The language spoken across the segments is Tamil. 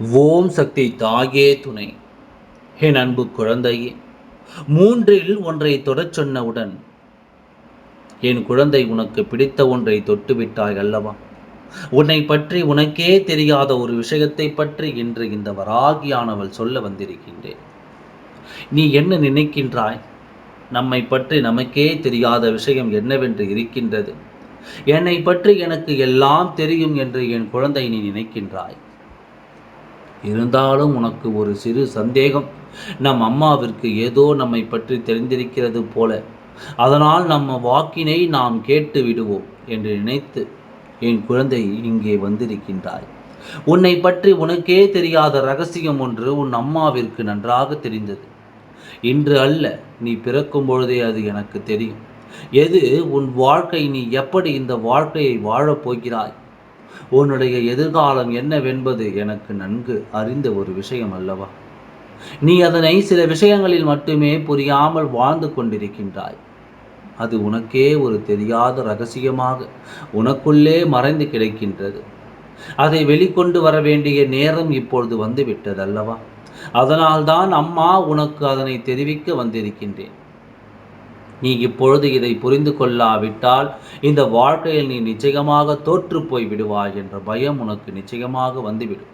ஓம் சக்தி தாயே துணை. என் அன்பு குழந்தையே மூன்றில் ஒன்றை தொடச் சொன்னவுடன் என் குழந்தை உனக்கு பிடித்த ஒன்றை தொட்டுவிட்டாய் அல்லவா? உன்னை பற்றி உனக்கே தெரியாத ஒரு விஷயத்தை பற்றி இன்று இந்த வராகியானவள் சொல்ல வந்திருக்கின்றேன். நீ என்ன நினைக்கின்றாய்? நம்மை பற்றி நமக்கே தெரியாத விஷயம் என்னவென்று இருக்கின்றது. என்னை பற்றி எனக்கு எல்லாம் தெரியும் என்று என் குழந்தை நீ நினைக்கின்றாய். இருந்தாலும் உனக்கு ஒரு சிறு சந்தேகம். நம் அம்மாவிற்கு ஏதோ நம்மை பற்றி தெரிந்திருக்கிறது போல. அதனால் நம்ம வாக்கினை நாம் கேட்டு விடுவோம் என்று நினைத்து என் குழந்தை இங்கே வந்திருக்கின்றாய் உன்னை பற்றி உனக்கே தெரியாத ரகசியம் ஒன்று உன் அம்மாவிற்கு நன்றாக தெரிந்தது. இன்று அல்ல நீ பிறக்கும் பொழுதே அது எனக்கு தெரியும். எது உன் வாழ்க்கை நீ எப்படி இந்த வாழ்க்கையை வாழப் போகிறாய்? உன்னுடைய எதிர்காலம் என்னவென்பது எனக்கு நன்கு அறிந்த ஒரு விஷயம் அல்லவா? நீ அதனை சில விஷயங்களில் மட்டுமே புரியாமல் வாழ்ந்து கொண்டிருக்கின்றாய். அது உனக்கே ஒரு தெரியாத ரகசியமாக உனக்குள்ளே மறைந்து கிடைக்கின்றது. அதை வெளிக்கொண்டு வர வேண்டிய நேரம் இப்பொழுது வந்துவிட்டதல்லவா? அதனால்தான் அம்மா உனக்கு அதனை தெரிவிக்க வந்திருக்கின்றேன். நீ இப்பொழுது இதை புரிந்து கொள்ளாவிட்டால் இந்த வாழ்க்கையில் நீ நிச்சயமாக தோற்று போய் விடுவாய் என்ற பயம் உனக்கு நிச்சயமாக வந்துவிடும்.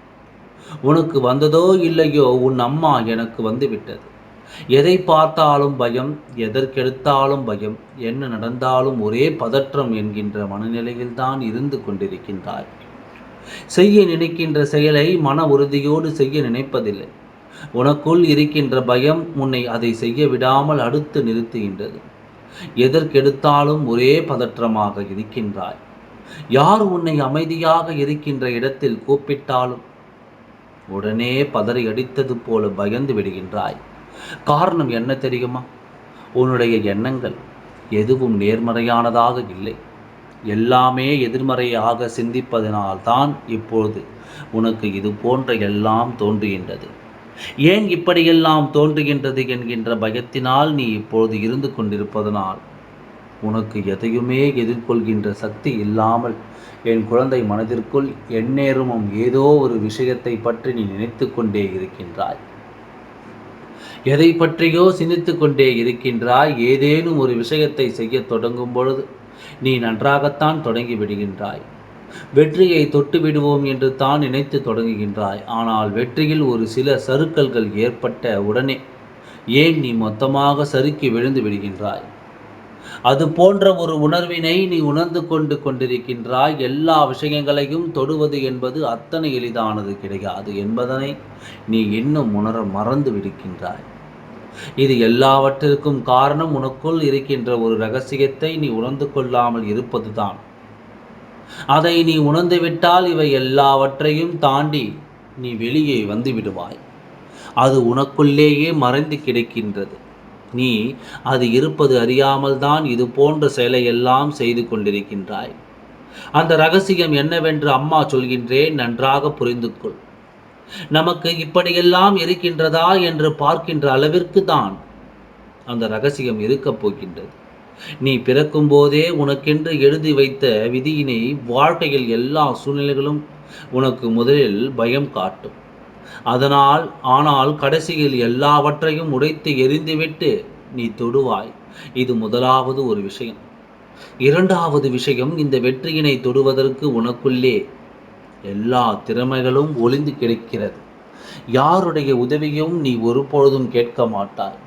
உனக்கு வந்ததோ இல்லையோ உன் அம்மா எனக்கு வந்துவிட்டது. எதை பார்த்தாலும் பயம் எதற்கெடுத்தாலும் பயம் என்ன நடந்தாலும் ஒரே பதற்றம் என்கின்ற மனநிலையில் தான் இருந்து கொண்டிருக்கின்றாய். செய்ய நினைக்கின்ற செயலை மன உறுதியோடு செய்ய நினைப்பதில்லை. உனக்குள் இருக்கின்ற பயம் உன்னை அதை செய்ய விடாமல் அடுத்து நிறுத்துகின்றது. எதற்கெடுத்தாலும் ஒரே பதற்றமாக இருக்கின்றாய். யார் உன்னை அமைதியாக இருக்கின்ற இடத்தில் கூப்பிட்டாலும் உடனே பதறி அடித்தது போல பயந்து விடுகின்றாய். காரணம் என்ன தெரியுமா? உன்னுடைய எண்ணங்கள் எதுவும் நேர்மறையானதாக இல்லை. எல்லாமே எதிர்மறையாக சிந்திப்பதனால்தான் இப்பொழுது உனக்கு இது போன்ற எல்லாம் தோன்றுகின்றது. ஏன் இப்படியெல்லாம் தோன்றுகின்றது என்கின்ற பயத்தினால் நீ இப்பொழுது இருந்து கொண்டிருப்பதனால் உனக்கு எதையுமே எதிர்கொள்கின்ற சக்தி இல்லாமல் என் குழந்தை மனதிற்குள் எந்நேரமும் ஏதோ ஒரு விஷயத்தை பற்றி நீ நினைத்து கொண்டே இருக்கின்றாய். எதை பற்றியோ சிந்தித்து கொண்டே இருக்கின்றாய். ஏதேனும் ஒரு விஷயத்தை செய்ய தொடங்கும் பொழுது நீ நன்றாகத்தான் தொடங்கி விடுகின்றாய். வெற்றியை தொட்டு விடுவோம் என்று தான் நினைத்து தொடங்குகின்றாய். ஆனால் வெற்றியில் ஒரு சில சறுக்கல்கள் ஏற்பட்ட உடனே ஏன் நீ மொத்தமாக சறுக்கி விழுந்து விடுகின்றாய்? அது போன்ற ஒரு உணர்வினை நீ உணர்ந்து கொண்டு கொண்டிருக்கின்றாய். எல்லா விஷயங்களையும் தொடுவது என்பது அத்தனை எளிதானது கிடையாது என்பதனை நீ இன்னும் உணர மறந்து விடுக்கின்றாய் இது எல்லாவற்றிற்கும் காரணம் உனக்குள் இருக்கின்ற ஒரு ரகசியத்தை நீ உணர்ந்து கொள்ளாமல் இருப்பதுதான். அதை நீ உணர்ந்துவிட்டால் இவை எல்லாவற்றையும் தாண்டி நீ வெளியே வந்து விடுவாய் அது உனக்குள்ளேயே மறைந்து கிடக்கின்றது. நீ அது இருப்பது அறியாமல் தான் இது போன்ற செயலையெல்லாம் செய்து கொண்டிருக்கின்றாய். அந்த ரகசியம் என்னவென்று அம்மா சொல்கின்றேன் நன்றாக புரிந்து கொள் நமக்கு இப்படியெல்லாம் இருக்கின்றதா என்று பார்க்கின்ற அளவிற்கு தான் அந்த ரகசியம் இருக்கப் போகின்றது. நீ பிறக்கும் போதே உனக்கென்று எழுதி வைத்த விதியினை வாழ்க்கையில் எல்லா சூழ்நிலைகளும் உனக்கு முதலில் பயம் காட்டும். அதனால் ஆனால் கடைசியில் எல்லாவற்றையும் உடைத்து எரிந்துவிட்டு நீ தொடுவாய். இது முதலாவது ஒரு விஷயம். இரண்டாவது விஷயம் இந்த வெற்றியினை தொடுவதற்கு உனக்குள்ளே எல்லா திறமைகளும் ஒளிந்து கிடக்கிறது. யாருடைய உதவியும் நீ ஒருபொழுதும் கேட்க மாட்டாய்.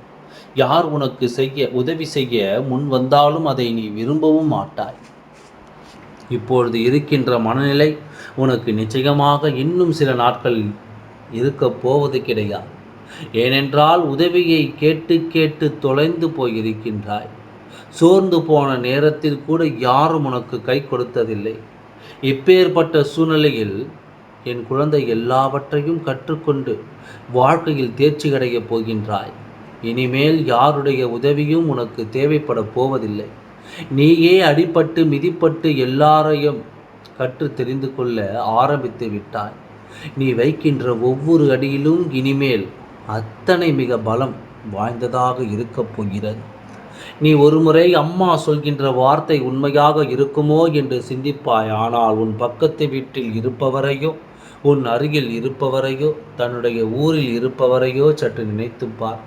யார் உனக்கு செய்ய உதவி செய்ய முன் வந்தாலும் அதை நீ விரும்பவும் மாட்டாய். இப்பொழுது இருக்கின்ற மனநிலை உனக்கு நிச்சயமாக இன்னும் சில நாட்கள் இருக்கப் போவது கிடையாது. ஏனென்றால் உதவியை கேட்டு கேட்டு தொலைந்து போயிருக்கின்றாய். சோர்ந்து போன நேரத்தில் கூட யாரும் உனக்கு கை கொடுத்ததில்லை. இப்பேற்பட்ட சூழ்நிலையில் என் குழந்தை எல்லாவற்றையும் கற்றுக்கொண்டு வாழ்க்கையில் தேர்ச்சி அடையப் போகின்றாய். இனிமேல் யாருடைய உதவியும் உனக்கு தேவைப்பட போவதில்லை. நீயே அடிபட்டு மிதிப்பட்டு எல்லாரையும் கற்று தெரிந்து கொள்ள ஆரம்பித்து விட்டாய். நீ வைக்கின்ற ஒவ்வொரு அடியிலும் இனிமேல் அத்தனை மிக பலம் வாய்ந்ததாக இருக்கப் போகிறது. நீ ஒருமுறை அம்மா சொல்கின்ற வார்த்தை உண்மையாக இருக்குமோ என்று சிந்திப்பாய். ஆனால் உன் பக்கத்து வீட்டில் இருப்பவரையோ உன் அருகில் இருப்பவரையோ தன்னுடைய ஊரில் இருப்பவரையோ சற்று நினைத்துப் பார்.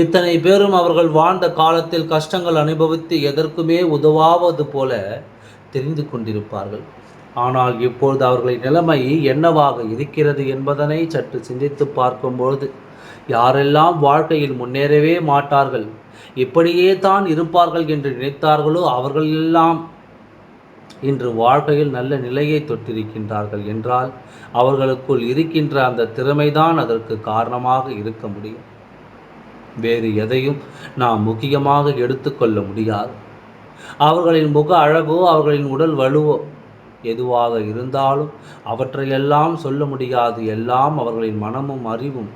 இத்தனை பேரும் அவர்கள் வாழ்ந்த காலத்தில் கஷ்டங்கள் அனுபவித்து எதற்குமே உதவாவது போல தெரிந்து கொண்டிருப்பார்கள். ஆனால் இப்பொழுது அவர்களின் நிலைமை என்னவாக இருக்கிறது என்பதனை சற்று சிந்தித்து பார்க்கும்பொழுது யாரெல்லாம் வாழ்க்கையில் முன்னேறவே மாட்டார்கள் இப்படியே தான் இருப்பார்கள் என்று நினைத்தார்களோ அவர்கள் எல்லாம் இன்று வாழ்க்கையில் நல்ல நிலையை தொட்டிருக்கின்றார்கள் என்றால் அவர்களுக்குள் இருக்கின்ற அந்த திறமைதான் அதற்கு காரணமாக இருக்க முடியும். வேறு எதையும் நாம் முக்கியமாக எடுத்துக்கொள்ள முடியாது. அவர்களின் முக அழகோ அவர்களின் உடல் வலுவோ எதுவாக இருந்தாலும் அவற்றையெல்லாம் சொல்ல முடியாது. எல்லாம் அவர்களின் மனமும் அறிவும்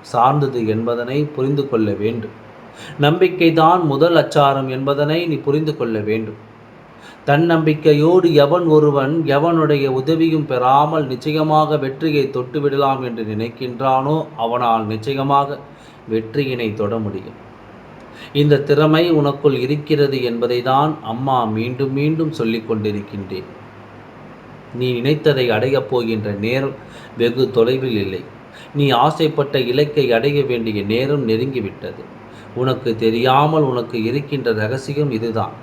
சார்ந்தது என்பதனை புரிந்து கொள்ள வேண்டும். நம்பிக்கைதான் முதல் அச்சாரம் என்பதனை நீ புரிந்து கொள்ள வேண்டும். தன்னம்பிக்கையோடு எவன் ஒருவன் எவனுடைய உதவியும் பெறாமல் நிச்சயமாக வெற்றியை தொட்டுவிடலாம் என்று நினைக்கின்றானோ அவனால் நிச்சயமாக வெற்றியினை தொட முடியும். இந்த திறமை உனக்குள் இருக்கிறது என்பதை தான் அம்மா மீண்டும் மீண்டும் சொல்லிக் கொண்டிருக்கின்றேன். நீ நினைத்ததை அடையப் போகின்ற நேரம் வெகு தொலைவில் இல்லை. நீ ஆசைப்பட்ட இலக்கை அடைய வேண்டிய நேரம் நெருங்கிவிட்டது. உனக்கு தெரியாமல் உனக்கு இருக்கின்ற ரகசியம் இதுதான்.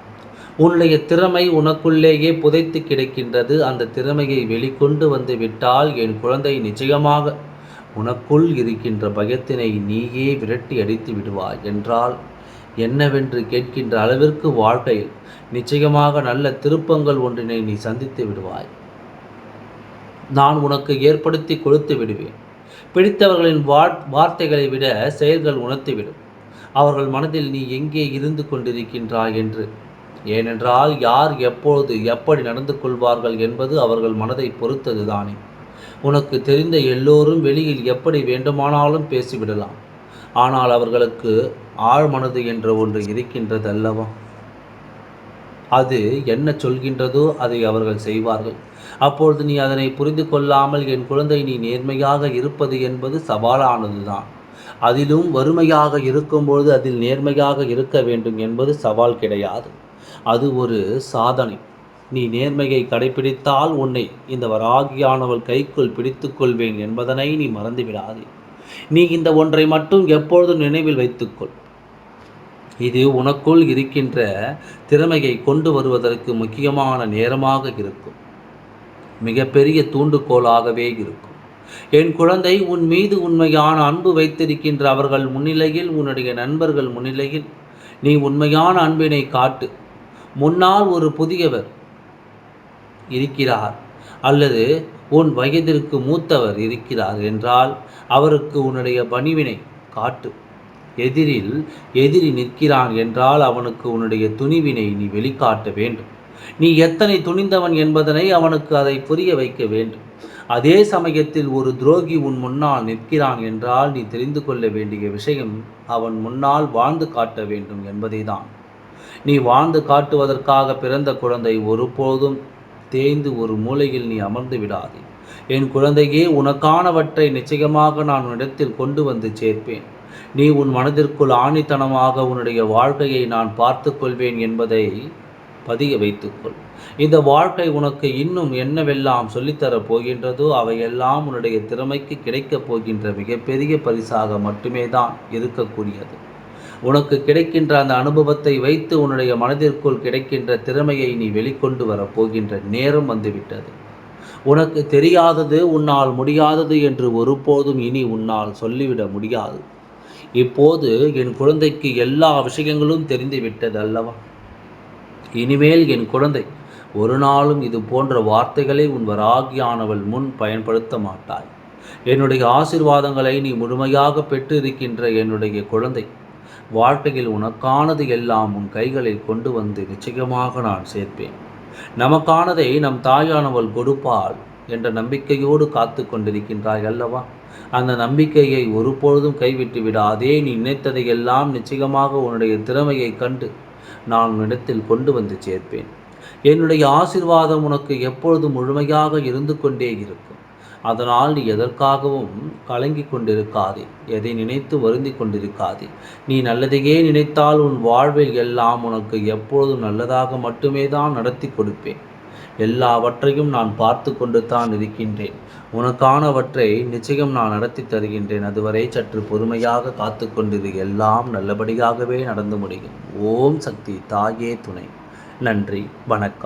உன்னுடைய திறமை உனக்குள்ளேயே புதைத்து கிடக்கின்றது. அந்த திறமையை வெளிக்கொண்டு வந்து விட்டால் என் குழந்தை நிச்சயமாக உனக்குள் இருக்கின்ற பயத்தினை நீயே விரட்டி அடித்து விடுவாய் என்றால் என்னவென்று கேட்கின்ற அளவிற்கு வாழ்க்கையில் நிச்சயமாக நல்ல திருப்பங்கள் ஒன்றினை நீ சந்தித்து விடுவாய். நான் உனக்கு ஏற்படுத்தி கொடுத்து விடுவேன். பிடித்தவர்களின் வார்த்தைகளை விட செயல்கள் உணர்த்திவிடும். அவர்கள் மனதில் நீ எங்கே இருந்து கொண்டிருக்கின்றாய் என்று ஏனென்றால் யார் எப்பொழுது எப்படி நடந்து கொள்வார்கள் என்பது அவர்கள் மனதை பொறுத்தது தானே உனக்கு தெரிந்த எல்லோரும் வெளியில் எப்படி வேண்டுமானாலும் பேசிவிடலாம். ஆனால் அவர்களுக்கு ஆழ்மனது என்ற ஒன்று இருக்கின்றது அல்லவா அது என்ன சொல்கின்றதோ அதை அவர்கள் செய்வார்கள். அப்பொழுது நீ அதனை புரிந்து கொள்ளாமல் என் குழந்தை நீ நேர்மையாக இருப்பது என்பது சவாலானதுதான். அதிலும் வறுமையாக இருக்கும்பொழுது அதில் நேர்மையாக இருக்க வேண்டும் என்பது சவால் கிடையாது. அது ஒரு சாதனை. நீ நேர்மையை கடைபிடித்தால் உன்னை இந்த வராகியானவள் கைக்குள் பிடித்து கொள்வேன் என்பதனை நீ மறந்துவிடாதே. நீ இந்த ஒன்றை மட்டும் எப்பொழுதும் நினைவில் வைத்துக்கொள். இது உனக்குள் இருக்கின்ற திறமையை கொண்டு வருவதற்கு முக்கியமான நேரமாக இருக்கும். மிகப்பெரிய தூண்டுகோலாகவே இருக்கும். என் குழந்தை உன் மீது உண்மையான அன்பு வைத்திருக்கின்ற அவர்கள் முன்னிலையில் உன்னுடைய நண்பர்கள் முன்னிலையில் நீ உண்மையான அன்பினை காட்டு. முன்னால் ஒரு புதியவர் இருக்கிறார் அல்லது உன் வயதிற்கு மூத்தவர் இருக்கிறார் என்றால் அவருக்கு உன்னுடைய பணிவினை காட்டு. எதிரில் எதிரி நிற்கிறான் என்றால் அவனுக்கு உன்னுடைய துணிவினை நீ வெளிக்காட்ட வேண்டும். நீ எத்தனை துணிந்தவன் என்பதனை அவனுக்கு அதை புரிய வைக்க வேண்டும். அதே சமயத்தில் ஒரு துரோகி உன் முன்னால் நிற்கிறான் என்றால் நீ தெரிந்து கொள்ள வேண்டிய விஷயம் அவன் முன்னால் வாழ்ந்து காட்ட வேண்டும் என்பதை தான் நீ வாழ்ந்து காட்டுவதற்காக பிறந்த குழந்தை ஒருபோதும் தேய்ந்து ஒரு மூலையில் நீ அமர்ந்து விடாதே. என் குழந்தையே உனக்கானவற்றை நிச்சயமாக நான் உன்னிடத்தில் கொண்டு வந்து சேர்ப்பேன். நீ உன் மனதிற்குள் ஆணித்தனமாக உன்னுடைய வாழ்க்கையை நான் பார்த்து கொள்வேன் என்பதை பதிய வைத்துக்கொள். இந்த வாழ்க்கை உனக்கு இன்னும் என்னவெல்லாம் சொல்லித்தரப் போகின்றதோ அவையெல்லாம் உன்னுடைய திறமைக்கு கிடைக்கப் போகின்ற மிகப்பெரிய பரிசாக மட்டுமே தான் இருக்கக்கூடியது. உனக்கு கிடைக்கின்ற அந்த அனுபவத்தை வைத்து உன்னுடைய மனதிற்குள் கிடைக்கின்ற திறமையை நீ வெளிக்கொண்டு வரப்போகின்ற நேரம் வந்துவிட்டது. உனக்கு தெரியாதது உன்னால் முடியாதது என்று ஒருபோதும் இனி உன்னால் சொல்லிவிட முடியாது. இப்போது என் குழந்தைக்கு எல்லா விஷயங்களும் தெரிந்துவிட்டது அல்லவா? இனிமேல் என் குழந்தை ஒரு நாளும் இது போன்ற வார்த்தைகளை உன் வராகியானவள் முன் பயன்படுத்த மாட்டாய் என்னுடைய ஆசிர்வாதங்களை நீ முழுமையாக பெற்று இருக்கின்ற என்னுடைய குழந்தை வாழ்க்கையில் உனக்கானது எல்லாம் உன் கைகளில் கொண்டு வந்து நிச்சயமாக நான் சேர்ப்பேன். நமக்கானதை நம் தாயானவள் கொடுப்பாள் என்ற நம்பிக்கையோடு காத்து கொண்டிருக்கின்றாய் அல்லவா? அந்த நம்பிக்கையை ஒருபொழுதும் கைவிட்டு விடாதே. நீ நினைத்ததையெல்லாம் நிச்சயமாக உன்னுடைய திறமையை கண்டு நான் இடத்தில் கொண்டு வந்து சேர்ப்பேன். என்னுடைய ஆசிர்வாதம் உனக்கு எப்பொழுதும் முழுமையாக இருந்து கொண்டே இருக்கும். அதனால் நீ எதற்காகவும் கலங்கி கொண்டிருக்காதே எதை நினைத்து வருந்தி கொண்டிருக்காதே. நீ நல்லதையே நினைத்தால் உன் வாழ்வில் எல்லாம் உனக்கு எப்பொழுதும் நல்லதாக மட்டுமே தான் நடத்தி கொடுப்பேன். எல்லாவற்றையும் நான் பார்த்து கொண்டு தான் இருக்கின்றேன். உனக்கானவற்றை நிச்சயம் நான் நடத்தி தருகின்றேன். அதுவரை சற்று பொறுமையாக காத்து கொண்டிரு எல்லாம் நல்லபடியாகவே நடந்து முடியும். ஓம் சக்தி தாயே துணை. நன்றி. வணக்கம்.